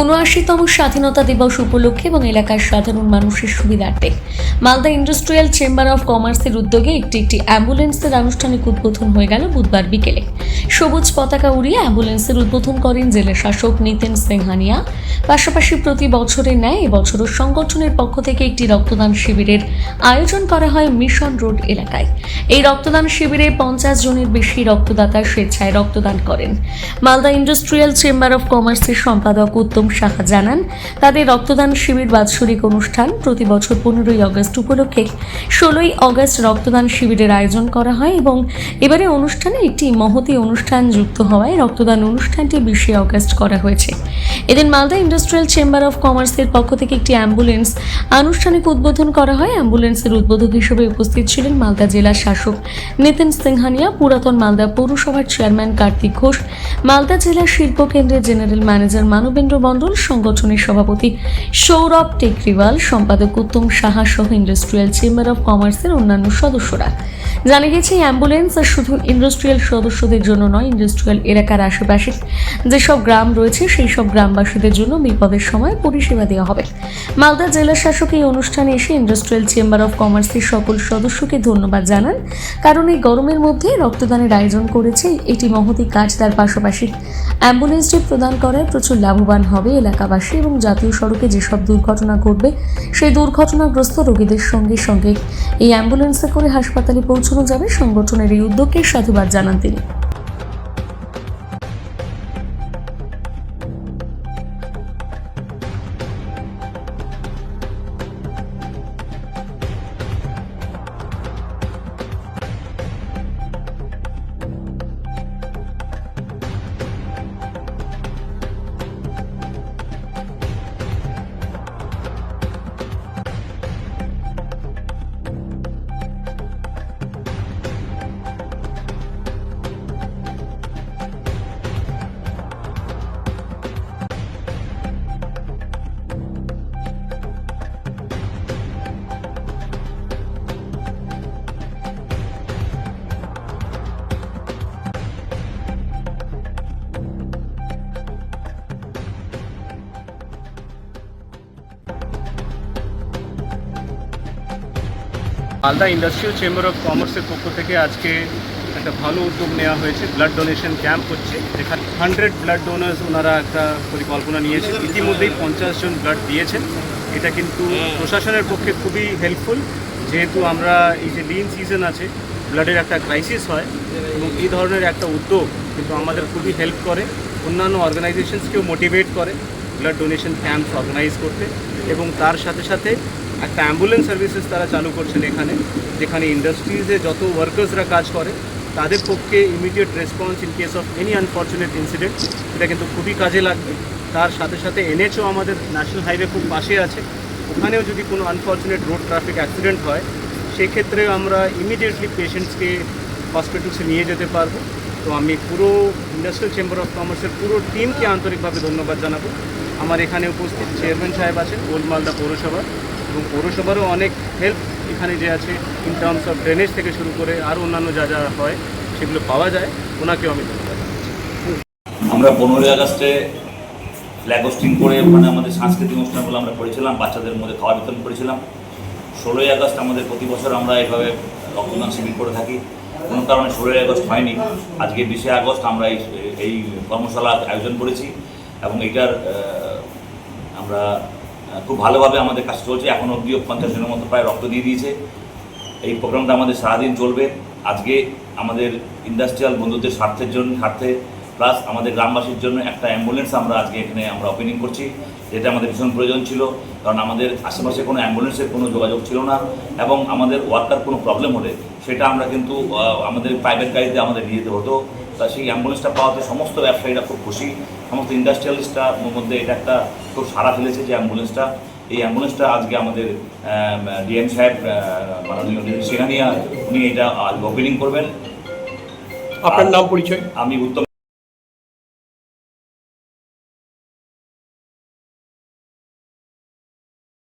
উনআশিতম স্বাধীনতা দিবস উপলক্ষে এবং এলাকার সাধারণ মানুষের সুবিধার্থে। মালদা ইন্ডাস্ট্রিয়াল চেম্বার অফ কমার্সের উদ্যোগে একটি একটি অ্যাম্বুলেন্সের আনুষ্ঠানিক উদ্বোধন হয়ে গেল বুধবার বিকেলে। সবুজ পতাকা উড়িয়ে অ্যাম্বুলেন্সের উদ্বোধন করেন জেলা শাসক নিতেন সিংহানিয়া। পাশাপাশি প্রতি বছরের ন্যায় এবছরও সংগঠনের পক্ষ থেকে একটি রক্তদান শিবিরের আয়োজন করা হয় মিশন রোড এলাকায়। এই রক্তদান শিবিরে পঞ্চাশ জনের বেশি রক্তদাতা স্বেচ্ছায় রক্তদান করেন। মালদা ইন্ডাস্ট্রিয়াল চেম্বার অফ কমার্সের সম্পাদক উত্তম সাহা জানান, তাদের রক্তদান শিবির বাৎসরিক অনুষ্ঠান প্রতি বছর পনেরোই আগস্ট উপলক্ষে ষোলোই আগস্ট রক্তদান শিবিরের আয়োজন করা হয় এবং এবারে অনুষ্ঠানে একটি মহতি অনুষ্ঠান যুক্ত হওয়ায় রক্তদান অনুষ্ঠানটি বিশে আগস্ট করা হয়েছে। এদিন মালদা ইন্ডাস্ট্রিয়াল চেম্বার অফ কমার্সের পক্ষ থেকে একটি অ্যাম্বুলেন্স আনুষ্ঠানিক উদ্বোধন করা হয়। অ্যাম্বুলেন্সের উদ্বোধক হিসেবে উপস্থিত ছিলেন মালদা জেলা শাসক নিতিন সিংহানিয়া, পুরাতন মালদা পৌরসভার চেয়ারম্যান কার্তিক ঘোষ, মালদা জেলা শিল্প কেন্দ্রের জেনারেল ম্যানেজার মানবেন্দ্র মণ্ডল সংগঠনের সভাপতি সৌরভ টেকরিওয়াল, সম্পাদক উত্তম সাহা সহ ইন্ডাস্ট্রিয়াল চেম্বার অফ কমার্সের অন্যান্য সদস্যরা। জানা গেছে অ্যাম্বুলেন্স আর শুধু ইন্ডাস্ট্রিয়াল সদস্যদের জন্য নয়, ইন্ডাস্ট্রিয়াল এলাকার আশেপাশে যেসব গ্রাম রয়েছে, সেই সব গ্রামবাসীদের জন্য বিপদের সময় পরিষেবা দেওয়া হবে। মালদা জেলা শাসক এই অনুষ্ঠানে এসে ইন্ডাস্ট্রিয়াল চেম্বার অফ কমার্সের সকল সদস্যকে ধন্যবাদ জানান। কারণ এই গরমের মধ্যে রক্তদানের আয়োজন করেছে এটি মহতি কাজ, তার পাশাপাশি অ্যাম্বুলেন্সটি প্রদান করায় প্রচুর লাভবান হবে এলাকাবাসী এবং জাতীয় সড়কে যেসব দুর্ঘটনা ঘটবে, সেই দুর্ঘটনাগ্রস্ত রোগীদের সঙ্গে সঙ্গে এই অ্যাম্বুলেন্সে করে হাসপাতালে পৌঁছানো যাবে। সংগঠনের এই উদ্যোগকে সাধুবাদ জানান তিনি। মালদা ইন্ডাস্ট্রিয়াল চেম্বার অফ কমার্সের পক্ষ থেকে আজকে একটা ভালো উদ্যোগ নেওয়া হয়েছে ব্লাড ডোনেশন ক্যাম্প হচ্ছে। যেখানে হান্ড্রেড ব্লাড ডোনার্স ওনারা একটা পরিকল্পনা নিয়েছেন। ইতিমধ্যেই পঞ্চাশ জন ব্লাড দিয়েছেন। এটা কিন্তু প্রশাসনের পক্ষে খুবই হেল্পফুল যেহেতু আমরা এই যে লিন সিজন আছে ব্লাডের একটা ক্রাইসিস হয় এবং এই ধরনের একটা উদ্যোগ কিন্তু আমাদের খুবই হেল্প করে। অন্যান্য অর্গানাইজেশনসকেও মোটিভেট করে। ব্লাড ডোনেশন ক্যাম্পস অর্গানাইজ করতে এবং তার সাথে সাথে একটা অ্যাম্বুলেন্স সার্ভিসেস তারা চালু করছেন এখানে, যেখানে ইন্ডাস্ট্রিজে যত ওয়ার্কার্সরা কাজ করে, তাদের পক্ষে immediate response in case of any unfortunate incident এটা কিন্তু খুবই কাজে লাগবে। তার সাথে সাথে এনএচও আমাদের ন্যাশনাল হাইওয়ে খুব পাশে আছে। ওখানেও যদি কোনো আনফর্চুনেট রোড ট্রাফিক অ্যাক্সিডেন্ট হয়, সেক্ষেত্রেও আমরা ইমিডিয়েটলি পেশেন্টসকে হসপিটালসে নিয়ে যেতে পারব। তো আমি পুরো ইন্ডাস্ট্রিয়াল চেম্বার অফ কমার্সের পুরো টিমকে আন্তরিকভাবে ধন্যবাদ জানাব। আমার এখানে উপস্থিত চেয়ারম্যান সাহেব আছেন ওল্ড মালদা পৌরসভা এবং পৌরসভারও অনেক হেল্প এখানে যে আছে ইন টার্মস অফ ড্রেনেজ থেকে শুরু করে আরও অন্যান্য যা যা হয় সেগুলো পাওয়া যায়, ওনাকেও আমি ধন্যবাদ আমরা পনেরোই আগস্টে ফ্ল্যাগ হোস্টিং করে ওখানে আমাদের সাংস্কৃতিক অনুষ্ঠানগুলো আমরা করেছিলাম, বাচ্চাদের মধ্যে খাওয়া বিতরণ করেছিলাম। ষোলোই আগস্ট আমাদের প্রতি বছর আমরা এভাবে রক্তদান শিবির করে থাকি। কোনো কারণে ষোলোই আগস্ট হয়নি। আজকে বিশে আগস্ট আমরা এই কর্মশালা আয়োজন করেছি এবং এটার আমরা খুব ভালোভাবে আমাদের কাজ চলছে। এখন অবধিও পঞ্চাশ জনের মতো প্রায় রক্ত দিয়ে দিয়েছে। এই প্রোগ্রামটা আমাদের সারাদিন চলবে। আজকে আমাদের ইন্ডাস্ট্রিয়াল বন্ধুদের স্বার্থের জন্য, স্বার্থে প্লাস আমাদের গ্রামবাসীর জন্য একটা অ্যাম্বুলেন্স আমরা আজকে এখানে আমরা ওপেনিং করছি। যেটা আমাদের ভীষণ প্রয়োজন ছিল, কারণ আমাদের আশেপাশে কোনো অ্যাম্বুলেন্সের কোনো যোগাযোগ ছিল না এবং আমাদের ওয়ার্কার কোনো প্রবলেম হলে সেটা আমরা কিন্তু আমাদের প্রাইভেট গাড়িতে আমাদের নিয়ে যেতে হতো। তা সেই অ্যাম্বুলেন্সটা পাওয়াতে সমস্ত ব্যবসায়ীরা খুব খুশি। সমস্ত ইন্ডাস্ট্রিয়ালিস্টরা মধ্যে এটা একটা খুব সারা ফেলেছে যে অ্যাম্বুলেন্সটা। এই অ্যাম্বুলেন্সটা আজকে আমাদের ডিএম সাহেব মাননীয় সেখানিয়া উনি এটা ওপেনিং করবেন। আপনার নাম পরিচয়? আমি উত্তম